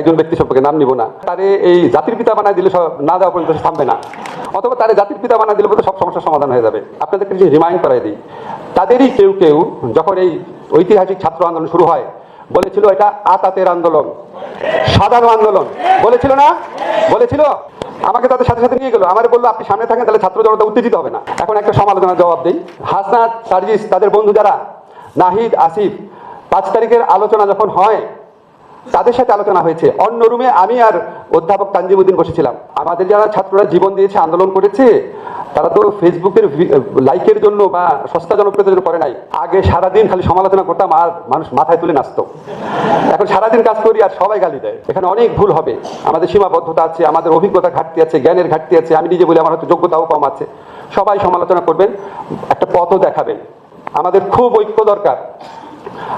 একজন ব্যক্তি সম্পর্কে নাম নিব না। তারে এই জাতির পিতা বানায় দিলে সব না দেওয়া পর্যন্ত থামবে না। অথবা তারে জাতির পিতা বানায় দিলে সব সমস্যার সমাধান হয়ে যাবে। আপনাদেরকে যে রিমাইন্ড করাই দিই। তাদেরই কেউ কেউ যখন এই ঐতিহাসিক ছাত্র আন্দোলন শুরু হয়, বলেছিল এটা আতাতের আন্দোলন। সাধারণ আন্দোলন। বলেছিল না? বলেছিল? আমাকে তাদের সাথে সাথে নিয়ে গেলো। আমার বলল, আপনি সামনে থাকেন, তাহলে ছাত্র জনতা উত্তেজিত হবে না। এখন একটা সমালোচনার জবাব দিই। হাসনাত সার্জিস, তাদের বন্ধু যারা? নাহিদ, আসিফ, পাঁচ তারিখের আলোচনা যখন হয় তাদের সাথে আলোচনা হয়েছে। অন্য রুমে আমি আর অধ্যাপক তানজিমুদ্দিন বসেছিলাম। আমাদের যারা ছাত্ররা জীবন দিয়েছে, আন্দোলন করেছে, তারা তো ফেসবুকের লাইকের জন্য বা সস্তা জনপ্রিয়তার জন্য করে নাই। আগে সারাদিন খালি সমালোচনা করতাম আর মানুষ মাথায় তুলে নাচতো। এখন সারাদিন কাজ করি আর সবাই গালি দেয়। এখানে অনেক ভুল হবে। আমাদের সীমাবদ্ধতা আছে, আমাদের অভিজ্ঞতা ঘাটতি আছে, জ্ঞানের ঘাটতি আছে। আমি নিজে বলি, আমার হয়তো যোগ্যতাও কম আছে। সবাই সমালোচনা করবেন, একটা পথও দেখাবেন। আমাদের খুব ঐক্য দরকার।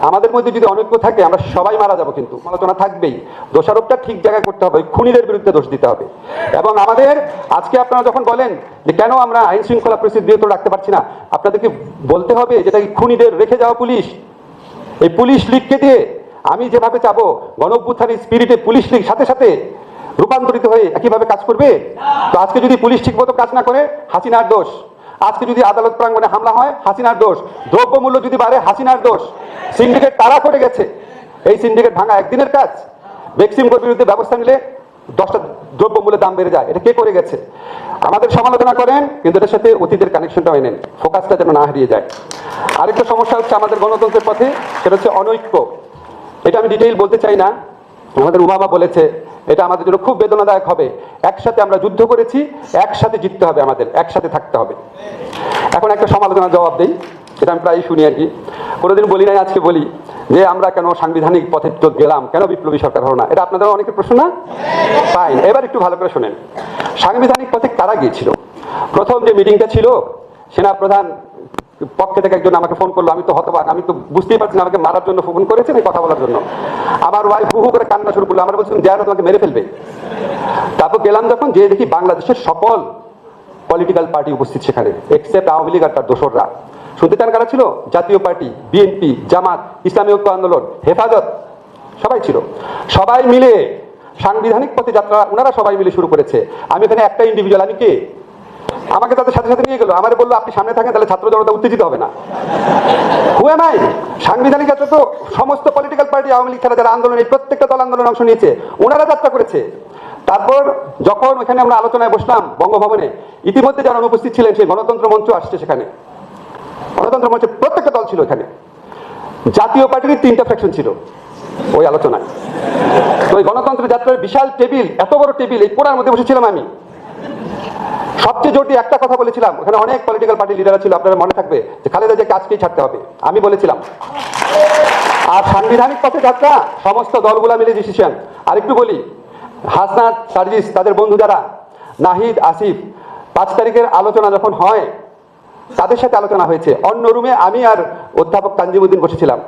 আমাদের মধ্যে যদি অনৈক্য থাকে, আমরা সবাই মারা যাব কিন্তু। আলোচনা থাকবেই। দোষারোপটা ঠিক জায়গায় করতে হবে। খুনিদের বিরুদ্ধে দোষ দিতে হবে। এবং আমাদের, আজকে আপনারা যখন বলেন যে কেন আমরা আইন শৃঙ্খলা পরিস্থিতি দিয়ে তো রাখতে পারছি না, আপনাদেরকে বলতে হবে যেটা খুনিদের রেখে যাওয়া পুলিশ? এই পুলিশ লীগকে দিয়ে আমি যেভাবে চাবো, গণঅভ্যুত্থানের স্পিরিটে পুলিশ লীগ সাথে সাথে রূপান্তরিত হয়ে একইভাবে কাজ করবে? তো আজকে যদি পুলিশ ঠিকমতো কাজ না করে, হাসিনার দোষ। আজকে যদি আদালত প্রাঙ্গণে হামলা হয়, হাসিনার দোষ। দ্রব্যমূল্য যদি বাড়ে, হাসিনার দোষ। সিন্ডিকেট তারা করে গেছে। এই সিন্ডিকেট ভাঙা একদিনের কাজ। ভ্যাকসিনকোর বিরুদ্ধে ব্যবস্থা নিলে দশটা দ্রব্যমূল্যের দাম বেড়ে যায়। এটা কে করে গেছে? আমাদের সমালোচনা করেন, কিন্তু এটার সাথে অতীতের কানেকশনটাও এনেন ফোকাসটা যেন না হারিয়ে যায়। আরেকটা সমস্যা হচ্ছে আমাদের গণতন্ত্রের পথে, সেটা হচ্ছে অনৈক্য। এটা আমি ডিটেইল বলতে চাই না। আমাদের উমামা বলেছে, এটা আমাদের জন্য খুব বেদনাদায়ক হবে। একসাথে আমরা যুদ্ধ করেছি, একসাথে জিততে হবে আমাদের, একসাথে থাকতে হবে। এখন একটা সমালোচনার জবাব দিই, এটা আমি প্রায় শুনি আর কি। কোনোদিন বলি নাই, আজকে বলি যে আমরা কেন সাংবিধানিক পথে তো গেলাম, কেন বিপ্লবী সরকার হলো না? এটা আপনাদের অনেকের প্রশ্ন না? ফাইন এবার একটু ভালো করে শোনেন। সাংবিধানিক পথে কারা গিয়েছিল? প্রথম যে মিটিংটা ছিল, সেনাপ্রধান পক্ষে থেকে একজন আমাকে ফোন করল, আমি তো হতবাক, আমি তো বুঝতেই পারছি না, আমাকে মারার জন্য ফোন করেছে না কথা বলার জন্য। আমার ওয়াইফ হু করে কান্না শুরু করল, আমরা বলছিলাম দেয়ারা তোমাকে মেরে ফেলবে। তারপর গেলাম যখন যে দেখি বাংলাদেশের সকল পলিটিক্যাল পার্টি উপস্থিত সেখানে এক্সেপ্ট আওয়ামী লীগ আর তার দোসররা। শুনতে চান কারা ছিল? জাতীয় পার্টি বিএনপি জামাত, ইসলামী ঐক্য আন্দোলন, হেফাজত, সবাই ছিল। সবাই মিলে সাংবিধানিক পথে যাত্রা, ওনারা সবাই মিলে শুরু করেছে। আমি এখানে একটা ইন্ডিভিজুয়াল আমি কে? আমাকে তাদের সাথে সাথে নিয়ে গেলো। আমার বলল, আপনি সামনে থাকেন, তাহলে ছাত্র জনতা উত্তেজিত হবে না। হুয়ে নাই সাংবিধানিক যাত্রা তো সমস্ত পলিটিক্যাল পার্টি আওয়ামী লীগ ছাড়া যারা আন্দোলন, এই প্রত্যেকটা দল আন্দোলনে অংশ নিয়েছে, ওনারা যাত্রা করেছে। তারপর যখন ওখানে আমরা আলোচনায় বসলাম বঙ্গভবনে, ইতিমধ্যে যারা অনুপস্থিত ছিলেন, সেই গণতন্ত্র মঞ্চ আসছে সেখানে। গণতন্ত্র মঞ্চে প্রত্যেকটা দল ছিল এখানে। জাতীয় পার্টির তিনটা ফ্যাকশন ছিল ওই আলোচনায়। ওই গণতন্ত্র যাত্রার বিশাল টেবিল, এত বড় টেবিল, এই পোড়ার মধ্যে বসেছিলাম আমি। সবচেয়ে জোরটি একটা কথা বলেছিলাম। ওখানে অনেক পলিটিক্যাল পার্টি লিডার ছিল, আপনারা মনে থাকবে যে খালেদা যে কাজকেই ছাড়তে হবে। আমি বলেছিলাম। আর সাংবিধানিক পথে যাত্রা, সমস্ত দলগুলা মিলে ডিসিশন আরেকটু বলি, হাসনাত সার্জিস তাদের বন্ধু যারা, নাহিদ, আসিফ, পাঁচ তারিখের আলোচনা যখন হয়, তাদের সাথে আলোচনা হয়েছে। অন্য রুমে আমি আর অধ্যাপক তানজিমুদ্দিন বসেছিলাম।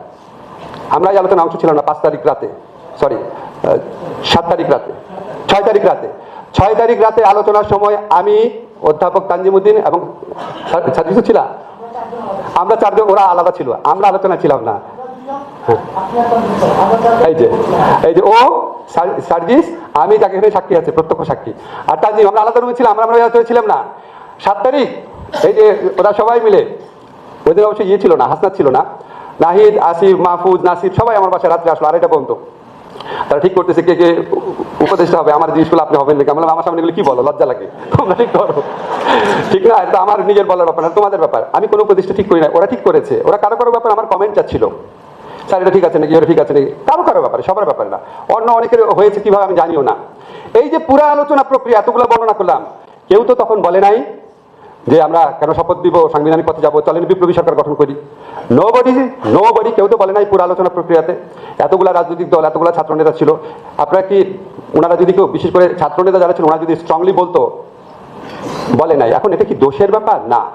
আমরা এই আলোচনা অংশ ছিলাম না, পাঁচ তারিখ রাতে সরি সাত তারিখ রাতে, ছয় তারিখ রাতে। ছয় তারিখ রাতে আলোচনার সময় আমি অধ্যাপক তানজিমুদ্দিন এবং সার্জিসও ছিলাম আমরা চারজন, ওরা আলাদা ছিল। আমরা আলোচনা ছিলাম না। এই যে এই যে ও, সার- সার্জিস, আমি তাকে এখানে সাক্ষী আছে, প্রত্যক্ষ সাক্ষী। আর তানজিম, আমরা আলাদা রুমে ছিলাম, আমরা আমরা আলাদা ছিলাম না। সাত তারিখ, এই যে ওরা সবাই মিলে, ওদের অবশ্যই ইয়ে ছিল না, হাসনাত ছিল না। নাহিদ, আসিফ, মাহফুজ, নাসির, সবাই আমার বাসায় রাত্রে আসলো, আড়াইটা পর্যন্ত। তারা ঠিক করতেছে, কে কে উপদেষ্টা হবে, আমার জিনিসগুলো আপনি হবেন নাকি? আমরা আমার সামনে এগুলো কি বলো? লজ্জা লাগে। তোমরা ঠিক করো। ঠিক না? এটা আমার নিজের বলার ব্যাপার না তোমাদের ব্যাপার। আমি কোনো উপদেষ্টা ঠিক করি না, ওরা ঠিক করেছে। ওরা কারও কারও ব্যাপার আমার কমেন্ট চাচ্ছিল। স্যার, এটা ঠিক আছে নাকি? ওরা ঠিক আছে নাকি? কারও কারও ব্যাপারে, সবার ব্যাপারে না। অন্য অনেকের হয়েছে, কীভাবে আমি জানিও না। এই যে পুরা আলোচনা প্রক্রিয়া, এতগুলো বর্ণনা করলাম, কেউ তো তখন বলে নাই যে আমরা কেন শপথ দিব, সাংবিধানিক পথে যাব, চলেন বিপ্লবী সরকার গঠন করি। নো বডি নো বডি কেউ তো বলে নাই পুরো আলোচনা প্রক্রিয়াতে। এতগুলা রাজনৈতিক দল, এতগুলা ছাত্র নেতা ছিল। আপনারা কি ওনারা যদি কেউ, বিশেষ করে ছাত্র নেতা যারা ছিল ওনারা যদি স্ট্রংলি বলতো? বলে নাই। এখন এটা কি দোষের ব্যাপার? না।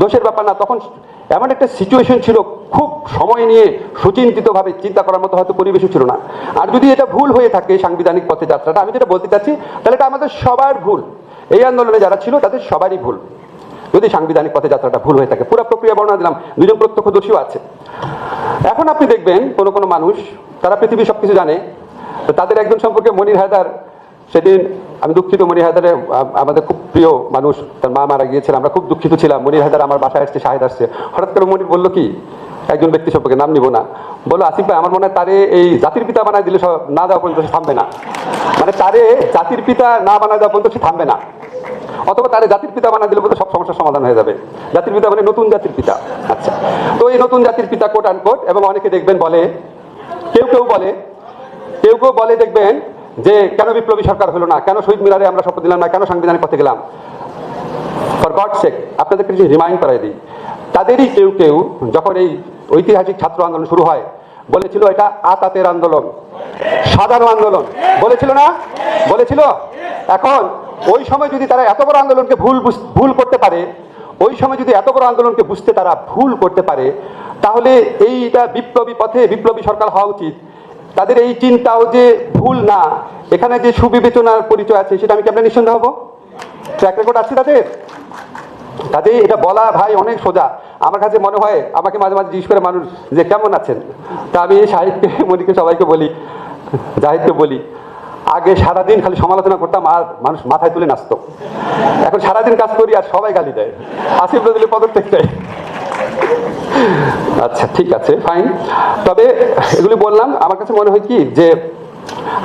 দোষের ব্যাপার না। তখন এমন একটা সিচুয়েশন ছিল, খুব সময় নিয়ে সুচিন্তিতভাবে চিন্তা করার মতো হয়তো পরিবেশও ছিল না। আর যদি এটা ভুল হয়ে থাকে সাংবিধানিক পথে যাত্রাটা, আমি যেটা বলতে চাচ্ছি, তাহলে এটা আমাদের সবার ভুল। এই আন্দোলনে যারা ছিল, তাদের সবারই ভুল। যদি সাংবিধানিক পথে যাত্রাটা ভুল হয়ে থাকে, পুরো প্রক্রিয়া বর্ণনা দিলাম, দুজন প্রত্যক্ষদর্শীও আছে। এখন আপনি দেখবেন কোনো কোনো মানুষ, তারা পৃথিবীর সব কিছু জানে তাদের একজন সম্পর্কে মনির হায়দার, সেদিন আমি দুঃখিত, মনির হায়দারে আমাদের খুব প্রিয় মানুষ, তার মা মারা গিয়েছিল, আমরা খুব দুঃখিত ছিলাম, মনির হায়দার আমার বাসায় আসছে, শাহেদ আসছে। হঠাৎ করে মনির বলল কি, একজন ব্যক্তি সম্পর্কে নাম নিব না। বলল, আসিফ ভাই, আমার মনে হয় তারে এই জাতির পিতা বানায় দিলে সব না দেওয়া পর্যন্ত সে থামবে না। মানে তারে জাতির পিতা না বানায় দেওয়া পর্যন্ত সে থামবে না। অথবা তারে জাতির পিতা বানা দিলে বোধহয় সব সমস্যার সমাধান হয়ে যাবে। জাতির পিতা মানে নতুন জাতির পিতা। আচ্ছা। তো এই নতুন জাতির পিতা কোট আনকোট এবং অনেকে দেখবেন বলে, কেউ কেউ বলে, কেউ কেউ বলে দেখবেন যে, কেন বিপ্লবী সরকার হলো না? কেন শহীদ মিনারে আমরা শপথ দিলাম না? কেন সাংবিধানিক পথে গেলাম? ফর গড সেক আপনাদেরকে কিছু রিমাইন্ড করাই দিই। তাদেরই কেউ কেউ যখন এই ঐতিহাসিক ছাত্র আন্দোলন শুরু হয়, বলেছিল এটা আতাতের আন্দোলন। সাধারণ আন্দোলন। বলেছিল না? বলেছিল? এখন ওই সময় যদি তারা এত বড় আন্দোলনকে ভুল ভুল করতে পারে, ওই সময় যদি এত বড় আন্দোলনকে বুঝতে তারা ভুল করতে পারে, তাহলে এইটা বিপ্লবী পথে বিপ্লবী সরকার হওয়া উচিত। তাদের এই চিন্তাও যে ভুল না, এখানে যে সুবিবেচনার পরিচয় আছে, সেটা আমি কেমন নিঃসন্দেহ হব? ট্র্যাক রেকর্ড আছে তাদের? কাজেই এটা বলা ভাই অনেক সোজা। আমার কাছে মনে হয়, আমাকে মাঝে মাঝে জিজ্ঞেস করে মানুষ যে কেমন আছেন? তা আমি সাহিত্যকে মনিকে সবাইকে বলি, জাহিদকে বলি। আগে সারাদিন খালি সমালোচনা করতাম আর মানুষ মাথায় তুলে নাচতো। এখন সারাদিন কাজ করি আর সবাই গালি দেয়। আসিফ নজরুলের পদত্যাগ চাই। আচ্ছা ঠিক আছে ফাইন তবে এগুলি বললাম, আমার কাছে মনে হয় কি যে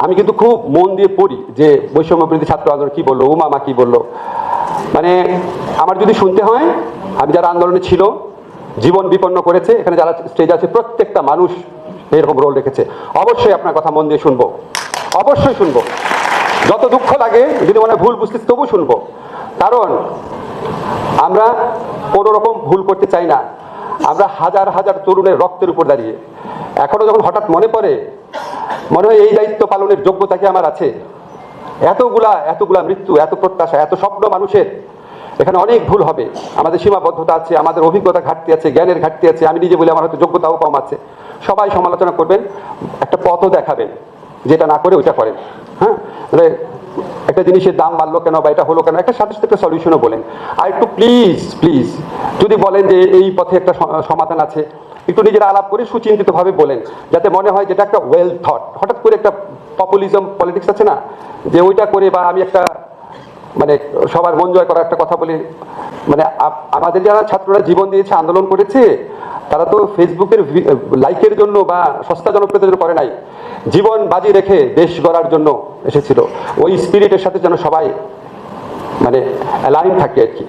আমি কিন্তু খুব মন দিয়ে পড়ি যে বৈষম্য বিরোধী ছাত্র আন্দোলন কি বলল, উমামা কি বলল। মানে আমার যদি শুনতে হয়, আমি যারা আন্দোলনে ছিল, জীবন বিপন্ন করেছে, এখানে যারা স্টেজ আছে, প্রত্যেকটা মানুষ এরকম রোল রেখেছে। অবশ্যই আপনার কথা মন দিয়ে শুনব। অবশ্যই শুনব। যত দুঃখ লাগে, যদি মনে ভুল বুঝতেছি তবু শুনব। কারণ, আমরা কোনো রকম ভুল করতে চাই না। আমরা হাজার হাজার তরুণের রক্তের উপর দাঁড়িয়ে। এখনও যখন হঠাৎ মনে পড়ে, মনে হয় এই দায়িত্ব পালনের যোগ্যতা কি আমার আছে? এতগুলা এতগুলা মৃত্যু, এত প্রত্যাশা, এত স্বপ্ন মানুষের, এখানে অনেক ভুল হবে। আমাদের সীমাবদ্ধতা আছে, আমাদের অভিজ্ঞতা ঘাটতি আছে, জ্ঞানের ঘাটতি আছে, আমি নিজে বলি আমার হয়তো যোগ্যতাও কম আছে। সবাই সমালোচনা করবেন, একটা পথও দেখাবেন। যেটা না করে ওইটা করেন। হ্যাঁ? মানে একটা জিনিসের দাম বাড়লো কেন বা এটা হলো কেন? একটা সাথে সাথে একটা সলিউশনও বলেন। আর একটু প্লিজ প্লিজ যদি বলেন যে এই পথে একটা সমাধান আছে, একটু নিজেরা আলাপ করে সুচিন্তিতভাবে বলেন, যাতে মনে হয় যেটা একটা ওয়েল থট হঠাৎ করে একটা পপুলিজম পলিটিক্স আছে না? যে ওইটা করে বা আমি একটা মানে সবার মন জয় করার একটা কথা বলি। মানে আমাদের যারা ছাত্ররা জীবন দিয়েছে, আন্দোলন করেছে তারা তো ফেসবুকের লাইকের জন্য বা সস্তা জনপ্রিয়তার জন্য করে নাই। জীবন বাজি রেখে দেশ গড়ার জন্য এসেছিল। ওই স্পিরিটের সাথে যেন সবাই মানে অ্যালাইন থাকে আর কি।